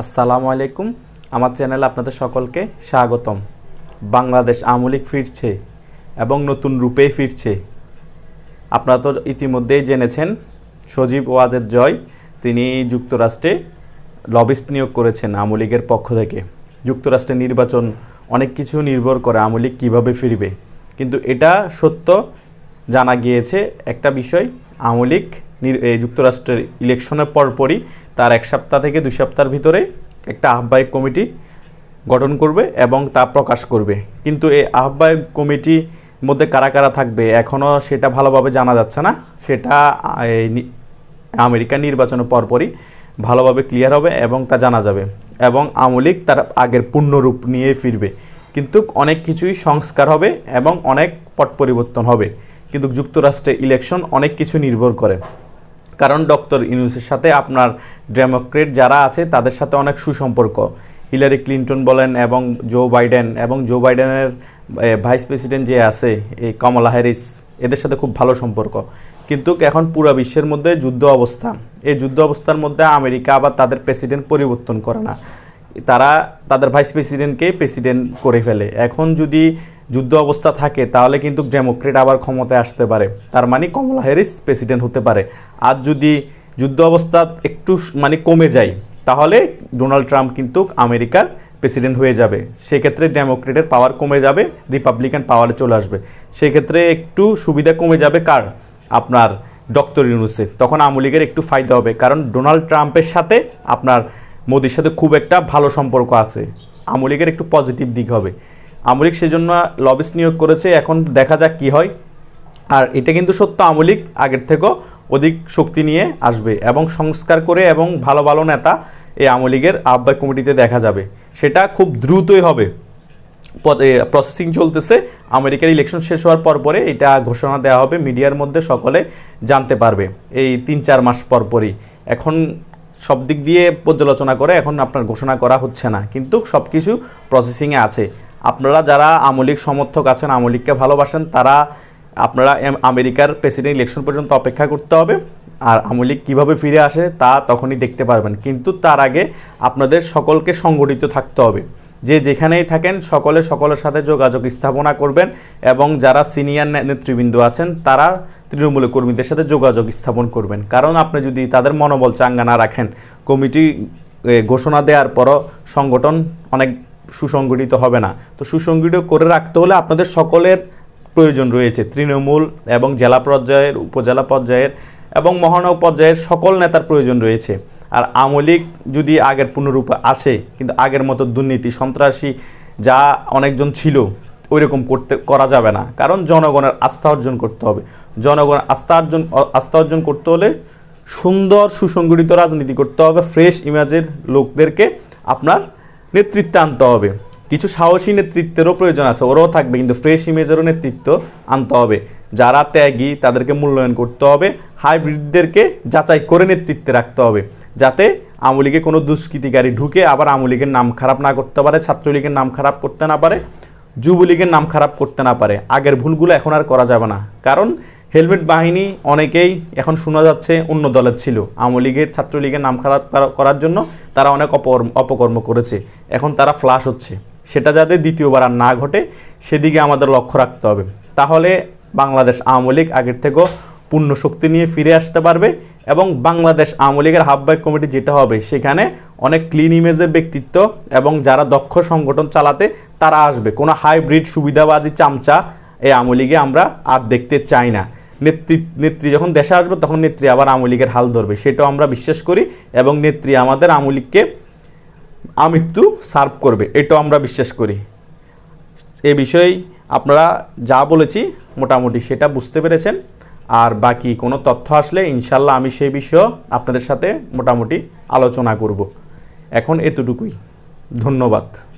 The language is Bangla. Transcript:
আসসালামু আলাইকুম। আমার চ্যানেলে আপনাদের সকলকে স্বাগতম। বাংলাদেশ আমলিক ফিরছে এবং নতুন রূপেই ফিরছে। আপনারা তো ইতিমধ্যেই জেনেছেন, সজীব ওয়াজেদ জয়, তিনি যুক্তরাষ্ট্রে লবিস্ট নিয়োগ করেছেন আমলিগের পক্ষ থেকে। যুক্তরাষ্ট্রের নির্বাচন অনেক কিছু নির্ভর করে আমলিগ কীভাবে ফিরবে। কিন্তু এটা সত্য জানা গিয়েছে একটা বিষয় আমলিক যুক্তরাষ্ট্রের ইলেকশনের পরপরই তার এক সপ্তাহ থেকে দুই সপ্তাহের ভিতরে একটা আহ্বায়ক কমিটি গঠন করবে এবং তা প্রকাশ করবে। কিন্তু এই আহ্বায়ক কমিটি মধ্যে কারা কারা থাকবে এখনও সেটা ভালোভাবে জানা যাচ্ছে না। সেটা নি- নির্বাচনের পরপরই ভালোভাবে ক্লিয়ার হবে এবং তা জানা যাবে এবং আমলিক তার আগের পূর্ণরূপ নিয়ে ফিরবে। কিন্তু অনেক কিছুই সংস্কার হবে এবং অনেক পট পরিবর্তন হবে। কিন্তু যুক্তরাষ্ট্রে ইলেকশন অনেক কিছু নির্ভর করে। কারণ ডক্টর ইউনুসের সাথে আপনার ডেমোক্রেট যারা আছে, তাদের সাথে অনেক সুসম্পর্ক। হিলারি ক্লিন্টন বলেন এবং জো বাইডেন এবং জো বাইডেনের ভাইস প্রেসিডেন্ট যে আছে এই কমলা হ্যারিস, এদের সাথে খুব ভালো সম্পর্ক। কিন্তু এখন পুরো বিশ্বের মধ্যে যুদ্ধ অবস্থা। এই যুদ্ধ অবস্থার মধ্যে আমেরিকা আবার তাদের প্রেসিডেন্ট পরিবর্তন করে না। তারা তাদের ভাইস প্রেসিডেন্টকে প্রেসিডেন্ট করে ফেলে। এখন যদি যুদ্ধ অবস্থা থাকে, তাহলে কিন্তু ডেমোক্রেট আবার ক্ষমতায় আসতে পারে। তার মানে কমলা হ্যারিস প্রেসিডেন্ট হতে পারে। আর যদি যুদ্ধ অবস্থা একটু মানে কমে যায়, তাহলে ডোনাল্ড ট্রাম্প কিন্তু আমেরিকার প্রেসিডেন্ট হয়ে যাবে। সেক্ষেত্রে ডেমোক্রেটের পাওয়ার কমে যাবে, রিপাবলিকান পাওয়ারে চলে আসবে। সেক্ষেত্রে একটু সুবিধা কমে যাবে কার? আপনার ডক্টর ইউনুসে তখন আওয়ামী লীগের একটু ফায়দা হবে। কারণ ডোনাল্ড ট্রাম্পের সাথে আপনার মোদির সাথে খুব একটা ভালো সম্পর্ক আছে। আওয়ামী লীগের একটু পজিটিভ দিক হবে। আওয়ামী লীগ সেজন্য লবিস নিয়োগ করেছে, এখন দেখা যাক কি হয়। আর এটা কিন্তু সত্য আওয়ামী লীগ আগের থেকেও অধিক শক্তি নিয়ে আসবে এবং সংস্কার করে এবং ভালো ভালো নেতা এই আওয়ামী লীগের আহ্বায়ক কমিটিতে দেখা যাবে। সেটা খুব দ্রুতই হবে। প্রসেসিং চলতেছে। আমেরিকার ইলেকশন শেষ হওয়ার পর পরে এটা ঘোষণা দেওয়া হবে, মিডিয়ার মধ্যে সকলে জানতে পারবে। এই তিন, চার মাস পর পরই। এখন সব দিক দিয়ে পর্যালোচনা করে এখন আপনার ঘোষণা করা হচ্ছে না। কিন্তু সব কিছু প্রসেসিংয়ে আছে। আপনারা যারা আমলিক সমর্থক আছেন, আমলিককে ভালোবাসেন, তারা আপনারা আমেরিকার প্রেসিডেন্ট ইলেকশন পর্যন্ত অপেক্ষা করতে হবে। আর আমলিক কীভাবে ফিরে আসে তা তখনই দেখতে পারবেন। কিন্তু তার আগে আপনাদের সকলকে সংগঠিত থাকতে হবে। যে যেখানেই থাকেন, সকলে সকলের সাথে যোগাযোগ স্থাপনা করবেন এবং যারা সিনিয়র নেতৃবৃন্দ আছেন, তারা তৃণমূল কর্মীদের সাথে যোগাযোগ স্থাপন করবেন। কারণ আপনি যদি তাদের মনোবল চাঙ্গা না রাখেন, কমিটি ঘোষণা দেওয়ার পরও সংগঠন অনেক সুসংগঠিত হবে না। তো সুসংগঠিত করে রাখতে হলে আপনাদের সকলের প্রয়োজন রয়েছে। তৃণমূল এবং জেলা পর্যায়ের, উপজেলা পর্যায়ের এবং মহানগর পর্যায়ের সকল নেতার প্রয়োজন রয়েছে। আর আমলিক যদি আগের পুনরূপে আসে, কিন্তু আগের মতো দুর্নীতি, সন্ত্রাসী যা অনেকজন ছিল ওই রকম করতে, করা যাবে না। কারণ জনগণের আস্থা অর্জন করতে হবে। জনগণের আস্থা অর্জন আস্থা অর্জন করতে হলে সুন্দর সুসংগঠিত রাজনীতি করতে হবে। ফ্রেশ ইমেজের লোকদেরকে আপনার নেতৃত্বে আনতে হবে। কিছু সাহসী নেতৃত্বেরও প্রয়োজন আছে। ওরাও থাকবে, কিন্তু ফ্রেশ ইমেজেরও নেতৃত্ব আনতে হবে। যারা ত্যাগী, তাদেরকে মূল্যায়ন করতে হবে। হাইব্রিডদেরকে যাচাই করে নেতৃত্বে রাখতে হবে, যাতে আওয়ামী লীগে কোনো দুষ্কৃতিকারী ঢুকে আবার আওয়ামী নাম খারাপ না করতে পারে, ছাত্রলীগের নাম খারাপ করতে না পারে, যুবলীগের নাম খারাপ করতে না পারে। আগের ভুলগুলো এখন আর করা যাবে না। কারণ হেলমেট বাহিনী অনেকেই এখন শোনা যাচ্ছে অন্য দলের ছিল। আওয়ামী লীগের, ছাত্রলীগের নাম খারাপ করার জন্য তারা অনেক অপকর্ম করেছে। এখন তারা ফ্লাশ হচ্ছে। সেটা যাতে দ্বিতীয়বার আর না ঘটে, সেদিকে আমাদের লক্ষ্য রাখতে হবে। তাহলে বাংলাদেশ আওয়ামী লীগ আগের থেকেও পূর্ণ শক্তি নিয়ে ফিরে আসতে পারবে এবং বাংলাদেশ আওয়ামী লীগের হাববায়ক কমিটি যেটা হবে, সেখানে অনেক ক্লিন ইমেজের ব্যক্তিত্ব এবং যারা দক্ষ সংগঠন চালাতে, তারা আসবে। কোনো হাইব্রিড সুবিধাবাদী চামচা এই আওয়ামী লীগে আমরা আর দেখতে চাই না। নেত্রী নেত্রী যখন দেশে আসবে, তখন নেত্রী আবার আওয়ামী লীগের হাল ধরবে, সেটাও আমরা বিশ্বাস করি এবং নেত্রী আমাদের আওয়ামী লীগকে আমৃত্যু সার্ভ করবে, এটাও আমরা বিশ্বাস করি। এ বিষয়ে আপনারা যা বলেছি মোটামুটি সেটা বুঝতে পেরেছেন। আর বাকি কোনো তথ্য আসলে ইনশাল্লাহ আমি সেই বিষয়ে আপনাদের সাথে মোটামুটি আলোচনা করব। এখন এতটুকুই। ধন্যবাদ।